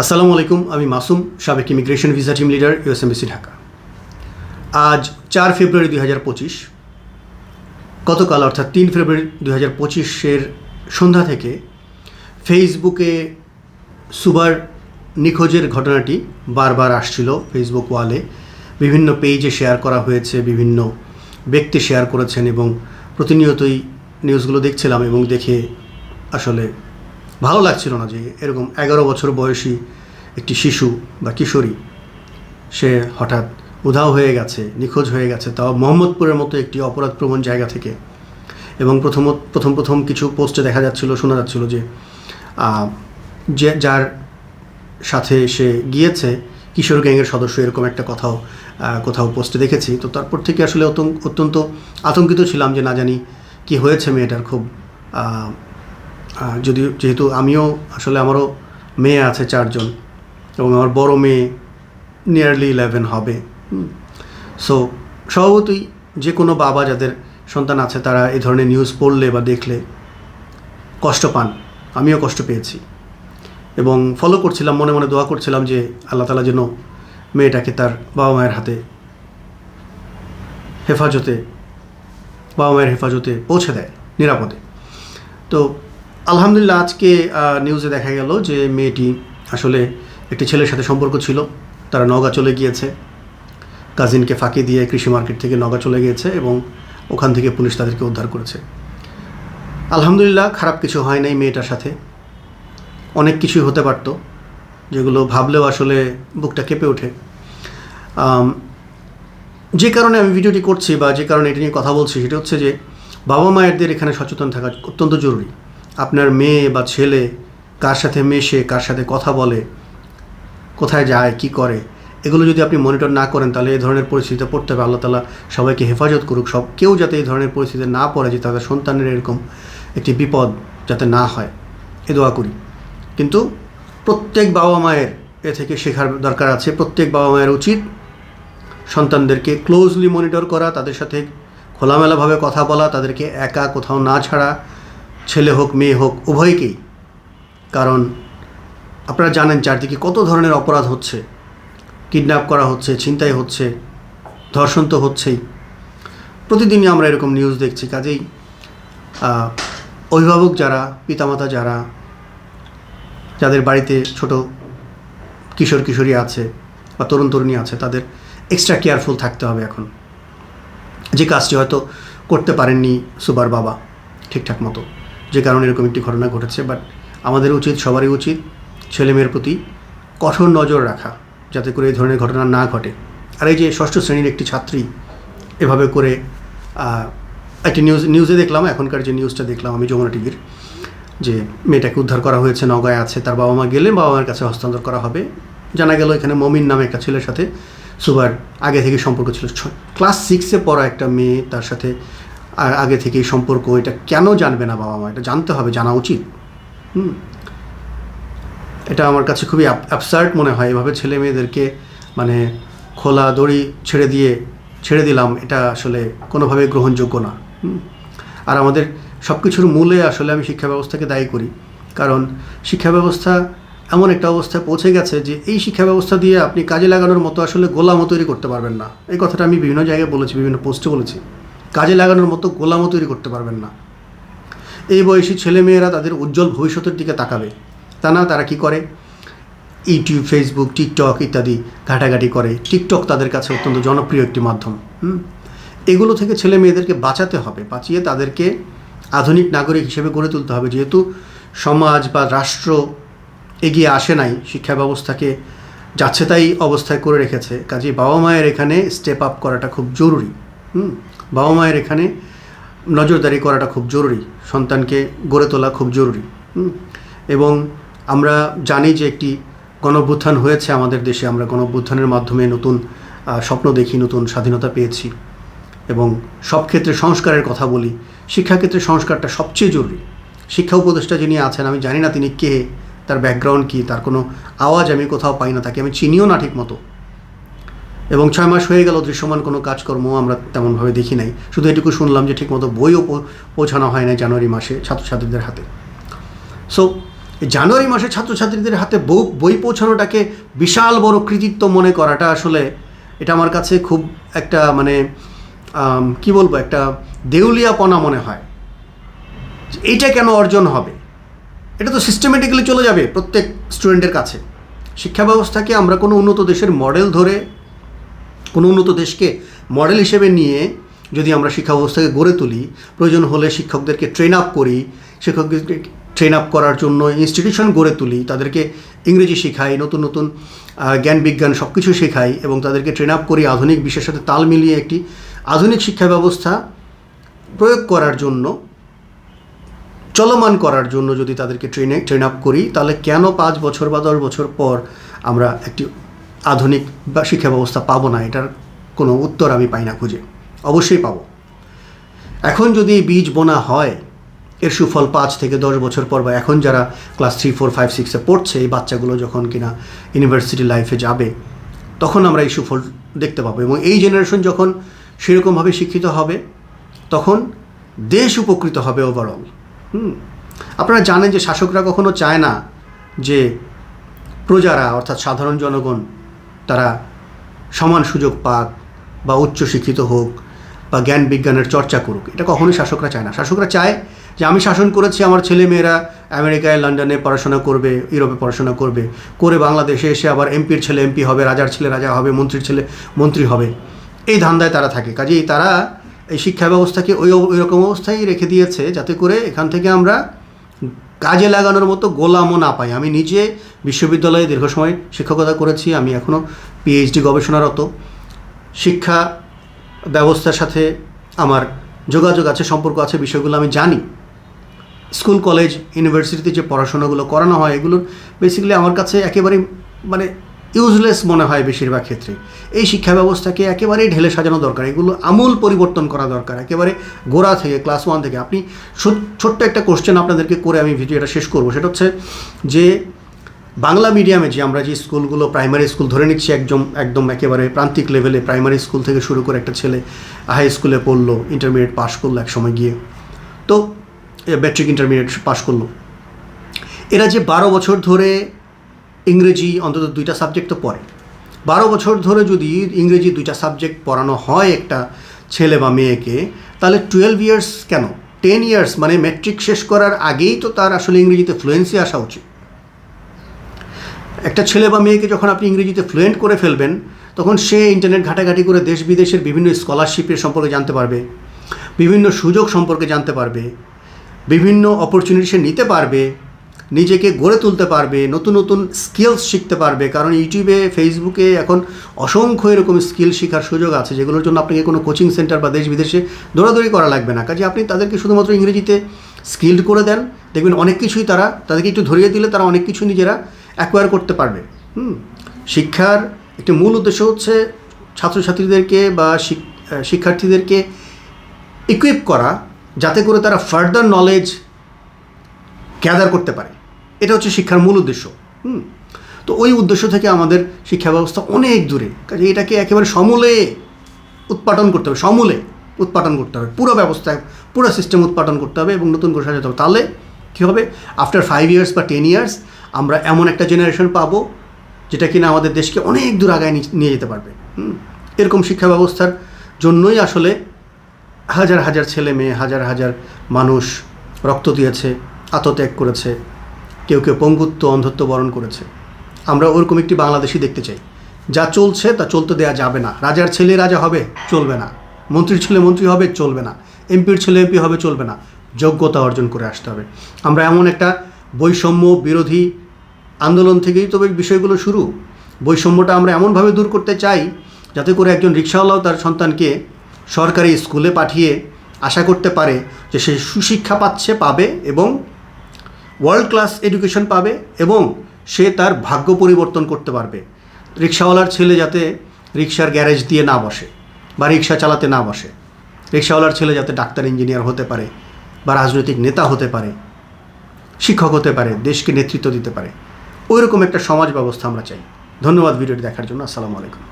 আসসালামু আলাইকুম, আমি মাসুম, সাবেক immigration visa team leader USMBC Dhaka. আজ চার ফেব্রুয়ারি দুই হাজার পঁচিশ, গতকাল অর্থাৎ তিন ফেব্রুয়ারি দুই হাজার পঁচিশের সন্ধ্যা থেকে ফেসবুকে সুবার নিখোঁজের ঘটনাটি বারবার আসছিল ফেসবুক ওয়ালে। বিভিন্ন পেজে শেয়ার করা হয়েছে, বিভিন্ন ব্যক্তি শেয়ার করেছেন এবং প্রতিনিয়তই নিউজগুলো দেখছিলাম এবং দেখে আসলে ভালো লাগছিল না যে এরকম এগারো বছর বয়সী একটি শিশু বা কিশোরী, সে হঠাৎ উধাও হয়ে গেছে, নিখোঁজ হয়ে গেছে, তাও মোহাম্মদপুরের মতো একটি অপরাধপ্রবণ জায়গা থেকে। এবং প্রথম প্রথম প্রথম কিছু পোস্টে দেখা যাচ্ছিল, শোনা যাচ্ছিল যে যে, যার সাথে সে গিয়েছে, কিশোর গ্যাংয়ের সদস্য এরকম একটা কথাও কোথাও পোস্টে দেখেছি। তো তারপর থেকে আসলে অতং- অত্যন্ত আতঙ্কিত ছিলাম যে না জানি কি হয়েছে মেয়েটার খুব যদিও যেহেতু আমিও আসলে আমারও মেয়ে আছে চারজন এবং আমার বড় মেয়ে নিয়ারলি ইলেভেন হবে সো স্বভাবতই যে কোনো বাবা যাদের সন্তান আছে তারা এই ধরনের নিউজ পড়লে বা দেখলে কষ্ট পান। আমিও কষ্ট পেয়েছি। এবং ফলো করছিলাম, মনে মনে দোয়া করছিলাম যে আল্লাহ তালা যেন মেয়েটাকে তার বাবা মায়ের হাতে হেফাজতে, বাবা মায়ের হেফাজতে পৌঁছে দেয় নিরাপদে। তো আলহামদুলিল্লাহ, আজকে নিউজে দেখা গেল যে মেয়েটি আসলে একটি ছেলের সাথে সম্পর্ক ছিল। তারা নগা চলে গিয়েছে। কাজিনকে ফাঁকি দিয়ে কৃষি মার্কেট থেকে নগা চলে গিয়েছে এবং ওখান থেকে পুলিশ তাদেরকে উদ্ধার করেছে। আলহামদুলিল্লাহ, খারাপ কিছু হয় নাই মেয়েটার সাথে। অনেক কিছুই হতে পারত, যেগুলো ভাবলেও আসলে বুকটা কেঁপে ওঠে। যে কারণে আমি ভিডিওটি করছি বা যে কারণে এটা নিয়ে কথা বলছি, সেটা হচ্ছে যে বাবা মায়েরদের এখানে সচেতন থাকা অত্যন্ত জরুরি। আপনার মেয়ে বা ছেলে কার সাথে মেশে, কার সাথে কথা বলে, কোথায় যায়, কি করে, এগুলো যদি আপনি মনিটর না করেন, তাহলে এই ধরনের পরিস্থিতিতে পড়তে হবে। আল্লাহ তালা সবাইকে হেফাজত করুক। সব, কেউ যাতে এই ধরনের পরিস্থিতিতে না পড়ে যে তাদের সন্তানের এরকম একটি বিপদ যাতে না হয়। এ দোয়া করি। কিন্তু প্রত্যেক বাবা মায়ের এ থেকে শেখার দরকার আছে। প্রত্যেক বাবা মায়ের উচিত সন্তানদেরকে ক্লোজলি মনিটর করা, তাদের সাথে খোলামেলাভাবে কথা বলা, তাদেরকে একা কোথাও না ছাড়া ছেলে হোক, মেয়ে হোক, উভয়কেই। কারণ আপনারা জানেন চারদিকে কত ধরনের অপরাধ হচ্ছে। কিডন্যাপ করা হচ্ছে, ছিনতাই হচ্ছে, ধর্ষণ তো হচ্ছেই। প্রতিদিনই আমরা এরকম নিউজ দেখছি, কাজেই অভিভাবক যারা, পিতামাতা যারা, যাদের বাড়িতে ছোট কিশোর, কিশোরী আছে বা তরুণ, তরুণী আছে, তাদের এক্সট্রা কেয়ারফুল থাকতে হবে এখন। যে কাজটি হয়তো করতে পারেননি সুবার বাবা ঠিকঠাক মতো। যে কারণে এরকম একটি ঘটনা ঘটেছে বাট আমাদের উচিত, সবারই উচিত ছেলে মেয়ের প্রতি কঠোর নজর রাখা, যাতে করে এই ধরনের ঘটনা না ঘটে। আর এই যে ষষ্ঠ শ্রেণির একটি ছাত্রী এভাবে করে একটি নিউজ নিউজে দেখলাম, এখনকার যে নিউজটা দেখলাম আমি যমুনা টিভির যে মেয়েটাকে উদ্ধার করা হয়েছে, নগায় আছে, তার বাবা মা গেলে বাবা মার কাছে হস্তান্তর করা হবে। জানা গেল এখানে মমিন নামে একটা ছেলের সাথে সুবার আগে থেকে সম্পর্ক ছিল। ক্লাস সিক্সে পড়া একটা মেয়ে, তার সাথে আ- আগে থেকেই সম্পর্ক, এটা কেন জানবে না বাবা মা? এটা জানতে হবে, জানা উচিত। হুম। এটা আমার কাছে খুবই অ্যাবসার্ট মনে হয়, এভাবে ছেলে মেয়েদেরকে মানে খোলা দড়ি ছেড়ে দিয়ে, ছেড়ে দিলাম, এটা আসলে কোনোভাবে গ্রহণযোগ্য না। আর আমাদের সব কিছুর মূলে আসলে আমি শিক্ষা ব্যবস্থাকে দায়ী করি। কারণ শিক্ষা ব্যবস্থা এমন একটা অবস্থায় পৌঁছে গেছে যে, এই শিক্ষা ব্যবস্থা দিয়ে আপনি কাজে লাগানোর মতো আসলে গোলামও তৈরি করতে পারবেন না। এই কথাটা আমি বিভিন্ন জায়গায় বলেছি, বিভিন্ন পোস্টে বলেছি। কাজে লাগানোর মতো গোলামও তৈরি করতে পারবেন না। এই বয়সী ছেলেমেয়েরা তাদের উজ্জ্বল ভবিষ্যতের দিকে তাকাবে। তা না, তারা কি করে? ইউটিউব ফেসবুক টিকটক ইত্যাদি ঘাটাঘাটি করে। টিকটক তাদের কাছে অত্যন্ত জনপ্রিয় একটি মাধ্যম? এগুলো থেকে ছেলে মেয়েদেরকে বাঁচাতে হবে, বাঁচিয়ে তাদেরকে আধুনিক নাগরিক হিসেবে গড়ে তুলতে হবে। যেহেতু সমাজ বা রাষ্ট্র এগিয়ে আসে নাই, শিক্ষা ব্যবস্থাকে যাচ্ছে তাই অবস্থায় করে রেখেছে। কাজে বাবা মায়ের এখানে স্টেপ আপ করাটা খুব জরুরি, হুম? বাবা মায়ের এখানে নজরদারি করাটা খুব জরুরি, সন্তানকে গড়ে তোলা খুব জরুরি এবং আমরা জানি যে একটি গণভ্যুত্থান হয়েছে আমাদের দেশে, আমরা গণঅভ্যুত্থানের মাধ্যমে নতুন স্বপ্ন দেখি, নতুন স্বাধীনতা পেয়েছি এবং সব ক্ষেত্রে সংস্কারের কথা বলি শিক্ষাক্ষেত্রে সংস্কারটা সবচেয়ে জরুরি। শিক্ষা উপদেষ্টা যিনি আছেন, আমি জানি না তিনি কে, তার ব্যাকগ্রাউন্ড কী, তার কোনো আওয়াজ আমি কোথাও পাই না, তাকে আমি চিনিও না ঠিক মতো এবং ছয় মাস হয়ে গেল দৃশ্যমান কোনো কাজকর্ম আমরা তেমনভাবে দেখি নাই। শুধু এটুকু শুনলাম যে ঠিকমতো বইও পৌঁছানো হয় না জানুয়ারি মাসে ছাত্রছাত্রীদের হাতে। সো জানুয়ারি মাসে ছাত্রছাত্রীদের হাতে বই পৌঁছানোটাকে বিশাল বড় কৃতিত্ব মনে করাটা আসলে এটা আমার কাছে খুব একটা মানে কি বলব, একটা দেউলিয়াপনা মনে হয়। এইটা কেন অর্জন হবে? এটা তো সিস্টেমেটিক্যালি চলে যাবে প্রত্যেক স্টুডেন্টের কাছে। শিক্ষা ব্যবস্থাকে আমরা কোনো উন্নত দেশের মডেল ধরে কোনো উন্নত দেশকে মডেল হিসেবে নিয়ে যদি আমরা শিক্ষা ব্যবস্থাকে গড়ে তুলি, প্রয়োজন হলে শিক্ষকদেরকে ট্রেন আপ করি, শিক্ষকদেরকে ট্রেন আপ করার জন্য ইনস্টিটিউশন গড়ে তুলি, তাদেরকে ইংরেজি শেখাই, নতুন নতুন জ্ঞান বিজ্ঞান সব কিছু শেখাই এবং তাদেরকে ট্রেন আপ করি আধুনিক বিশ্বের সাথে তাল মিলিয়ে একটি আধুনিক শিক্ষা ব্যবস্থা প্রয়োগ করার জন্য, চলমান করার জন্য যদি তাদেরকে ট্রেনে ট্রেন আপ করি, তাহলে কেন পাঁচ বছর বা দশ বছর পর আমরা একটি আধুনিক বা শিক্ষা ব্যবস্থা পাবো না, এটার কোনো উত্তর আমি পাই না খুঁজে। অবশ্যই পাবো। এখন যদি বীজ বোনা হয়, এর সুফল পাঁচ থেকে দশ বছর পর বা এখন যারা ক্লাস থ্রি, ফোর, ফাইভ, সিক্সে পড়ছে, এই বাচ্চাগুলো যখন কিনা ইউনিভার্সিটি লাইফে যাবে, তখন আমরা এই সুফল দেখতে পাবো এবং এই জেনারেশন যখন সেরকমভাবে শিক্ষিত হবে, তখন দেশ উপকৃত হবে ওভারঅল আপনারা জানেন যে শাসকরা কখনো চায় না যে প্রজারা, অর্থাৎ সাধারণ জনগণ তারা সমান সুযোগ পাক বা উচ্চ শিক্ষিত হোক বা জ্ঞান বিজ্ঞানের চর্চা করুক। এটা কখনোই শাসকরা চায় না। শাসকরা চায় যে আমি শাসন করেছি, আমার ছেলে মেয়েরা আমেরিকায়, লন্ডনে পড়াশোনা করবে, ইউরোপে পড়াশোনা করবে, করে বাংলাদেশে এসে আবার এমপির ছেলে, এমপি হবে, রাজার ছেলে, রাজা হবে, মন্ত্রীর ছেলে, মন্ত্রী হবে। এই ধান্দায় তারা থাকে। কাজেই তারা এই শিক্ষা ব্যবস্থাকে ওই ওই রকম অবস্থায় রেখে দিয়েছে যাতে করে এখান থেকে আমরা কাজে লাগানোর মতো গোলামও না পাই। আমি নিজে বিশ্ববিদ্যালয়ে দীর্ঘ সময় শিক্ষকতা করেছি, আমি এখনও পিএইচডি গবেষণারত। শিক্ষা ব্যবস্থার সাথে আমার যোগাযোগ আছে, সম্পর্ক আছে, বিষয়গুলো আমি জানি। স্কুল, কলেজ, ইউনিভার্সিটিতে যে পড়াশোনাগুলো করানো হয়, এগুলোর বেসিক্যালি আমার কাছে একেবারে মানে ইউজলেস মনে হয় বেশিরভাগ ক্ষেত্রে। এই শিক্ষা ব্যবস্থাকে একেবারেই ঢেলে সাজানো দরকার, এগুলো আমূল পরিবর্তন করা দরকার, একেবারে গোড়া থেকে ক্লাস ওয়ান থেকে। আপনি ছোট্ট একটা কোশ্চেন আপনাদেরকে করে আমি ভিডিওটা শেষ করব। সেটা হচ্ছে যে, বাংলা মিডিয়ামে যে আমরা যে স্কুলগুলো প্রাইমারি স্কুল ধরে নিচ্ছি, একদম একদম একেবারে প্রান্তিক লেভেলে প্রাইমারি স্কুল থেকে শুরু করে একটা ছেলে হাই স্কুলে পড়ল ইন্টারমিডিয়েট পাশ করল এক সময় গিয়ে। তো ম্যাট্রিক ইন্টারমিডিয়েট পাশ করল। এরা যে বারো বছর ধরে ইংরেজি অন্তত দুইটা সাবজেক্ট তো পড়ে। বারো বছর ধরে যদি ইংরেজি দুইটা সাবজেক্ট পড়ানো হয় একটা ছেলে বা মেয়েকে, তাহলে টুয়েলভ ইয়ার্স কেন? টেন ইয়ার্স মানে ম্যাট্রিক শেষ করার আগেই তো তার আসলে ইংরেজিতে ফ্লুয়েন্সি আসা উচিত। একটা ছেলে বা মেয়েকে যখন আপনি ইংরেজিতে ফ্লুয়েন্ট করে ফেলবেন, তখন সে ইন্টারনেট ঘাটাঘাটি করে দেশ বিদেশের বিভিন্ন স্কলারশিপের সম্পর্কে জানতে পারবে, বিভিন্ন সুযোগ সম্পর্কে জানতে পারবে, বিভিন্ন অপরচুনিটি সে নিতে পারবে নিজেকে গড়ে তুলতে পারবে, নতুন নতুন স্কিলস শিখতে পারবে। কারণ ইউটিউবে ফেসবুকে এখন অসংখ্য এরকম স্কিল শেখার সুযোগ আছে, যেগুলোর জন্য আপনাকে কোনো কোচিং সেন্টার বা দেশ বিদেশে দৌড়াদৌড়ি করা লাগবে না। কাজে আপনি তাদেরকে শুধুমাত্র ইংরেজিতে স্কিল্ড করে দেন, দেখবেন অনেক কিছুই তারা তাদেরকে একটু ধরিয়ে দিলে তারা অনেক কিছু নিজেরা অ্যাকোয়ার করতে পারবে। হুম, শিক্ষার একটি মূল উদ্দেশ্য হচ্ছে ছাত্রছাত্রীদেরকে বা শিক- শিক্ষার্থীদেরকে ইকুইপ করা, যাতে করে তারা ফার্দার নলেজ গ্যাদার করতে পারে। এটা হচ্ছে শিক্ষার মূল উদ্দেশ্য, হুম? তো ওই উদ্দেশ্য থেকে আমাদের শিক্ষা ব্যবস্থা অনেক দূরে। কাজে এটাকে একেবারে সমূলে উৎপাদন করতে হবে, সমূলে উৎপাদন করতে হবে। পুরো ব্যবস্থা, পুরো সিস্টেম উৎপাদন করতে হবে এবং নতুন করে সাজাতে হবে। তাহলে কী হবে? আফটার ফাইভ ইয়ার্স বা টেন ইয়ার্স আমরা এমন একটা জেনারেশন পাবো যেটা কিনা আমাদের দেশকে অনেক দূর আগায় নিয়ে যেতে পারবে, হুম? এরকম শিক্ষা ব্যবস্থার জন্যই আসলে হাজার হাজার ছেলে মেয়ে, হাজার হাজার মানুষ রক্ত দিয়েছে, আত্মত্যাগ করেছে কেউ কেউ পঙ্গুত্ব, অন্ধত্ব বরণ করেছে। আমরা ওরকম একটি বাংলাদেশি দেখতে চাই। যা চলছে, তা চলতে দেওয়া যাবে না। রাজার ছেলে রাজা হবে, চলবে না। মন্ত্রীর ছেলে মন্ত্রী হবে, চলবে না। এমপির ছেলে এমপি হবে, চলবে না। যোগ্যতা অর্জন করে আসতে হবে। আমরা এমন একটা বৈষম্য বিরোধী আন্দোলন থেকেই তবে বিষয়গুলো শুরু। বৈষম্যটা আমরা এমনভাবে দূর করতে চাই, যাতে করে একজন রিক্সাওয়ালাও তার সন্তানকে সরকারি স্কুলে পাঠিয়ে আশা করতে পারে যে সে সুশিক্ষা পাচ্ছে, পাবে এবং ওয়ার্ল্ড ক্লাস এডুকেশন পাবে এবং সে তার ভাগ্য পরিবর্তন করতে পারবে। রিক্সাওয়ালার ছেলে যাতে রিক্সার গ্যারেজ দিয়ে না বসে বা রিক্সা চালাতে না বসে। রিক্সাওয়ালার ছেলে যাতে ডাক্তার ইঞ্জিনিয়ার হতে পারে বা রাজনৈতিক নেতা হতে পারে, শিক্ষক হতে পারে, দেশকে নেতৃত্ব দিতে পারে। ওই রকম একটা সমাজ ব্যবস্থা আমরা চাই। ধন্যবাদ ভিডিওটি দেখার জন্য। আসসালামু আলাইকুম।